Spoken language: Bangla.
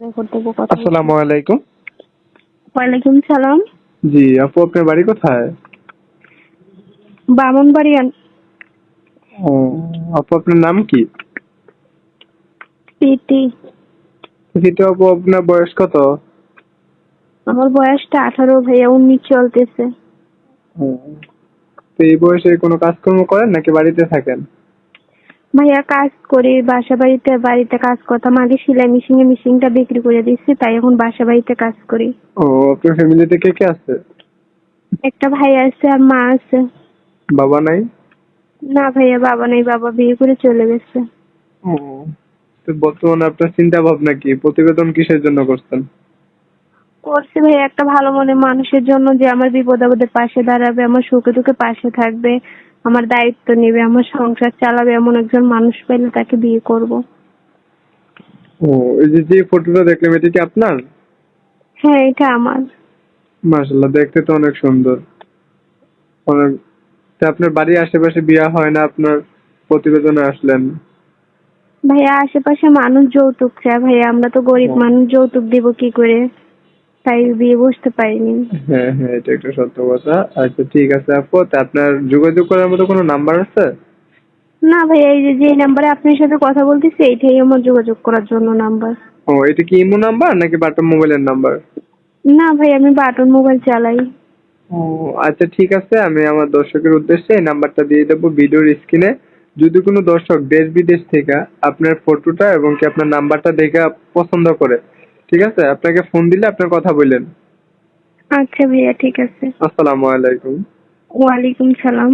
আসসালামু আলাইকুম। ওয়ালাইকুম সালাম। জি আপু আপনার বাড়ি কোথায়? বামনবাড়িয়ান। ও আপু আপনার নাম কি? পিটি কিন্তু আপু আপনার বয়স কত? আমার বয়সটা আঠারো ভাইয়া উনিশ চলতেছে। তো এই বয়সে কোনো কাজকর্ম করেন নাকি বাড়িতে থাকেন? ভাইয়া কাজ করি বাসা বাড়িতে বাড়িতে কাজ করতাম। আগে সেলাই মেশিনে মেশিনটা বিক্রি করে দিচ্ছি তাই এখন বাসা বাড়িতে কাজ করি। ও আপনার ফ্যামিলিতে কে কে আছে? একটা ভাই আছে আর মা আছে। বাবা নাই? না ভাইয়া বাবা নেই বাবা বিয়ে করে চলে গেছে। ও তো বর্তমানে আপনার চিন্তা ভাবনা কি? প্রতিবেদন কিসের জন্য করছেন? করছি ভাইয়া একটা ভালো মনে মানুষের জন্য যে আমার বিপদ আপদে পাশে দাঁড়াবে আমার সুখে দুঃখে পাশে থাকবে। আমার দায়িত্ব নেবে আমার সংসার চালাবে এমন একজন মানুষ পেলে তাকে বিয়ে করব। ও এই যে যে ফটোটা দেখলাম এটা কি আপনার? হ্যাঁ এটা আমার। মাশাল্লাহ দেখতে তো অনেক সুন্দর। অনেক তা আপনার বাড়ির আশেপাশে বিয়া হয় না? আপনার প্রতিবেদনে আসলেন। ভাইয়া আশেপাশে মানুষ যৌতুক চায়। ভাইয়া আমরা তো গরিব মানুষ যৌতুক দিব কি করে? তাই বিয়ে বসতে পারিনি। হ্যাঁ হ্যাঁ এটা একটা সত্য কথা। আচ্ছা ঠিক আছে আপু তা আপনার যোগাযোগ করার মতো কোনো নাম্বার আছে? না ভাই এই যে যে নাম্বারে আপনার সাথে কথা বলতেছি এইটাই আমার যোগাযোগ করার জন্য নাম্বার ও এটা কি ইমো নাম্বার নাকি বাটন মোবাইলের নাম্বার না ভাই আমি বাটন মোবাইল চালাই। ও আচ্ছা ঠিক আছে আমি আমার দর্শকের উদ্দেশ্যে এই নাম্বারটা দিয়ে দেবো ভিডিওর স্ক্রিনে যদি কোনো দর্শক দেশ বিদেশ থেকে আপনার ফটোটা এবং কি আপনার নাম্বারটা দেখে পছন্দ করে ঠিক আছে? আপনাকে ফোন দিলে আপনার কথা বললেন। আচ্ছা ভাইয়া ঠিক আছে। আসসালামু আলাইকুম। ওয়ালাইকুম সালাম।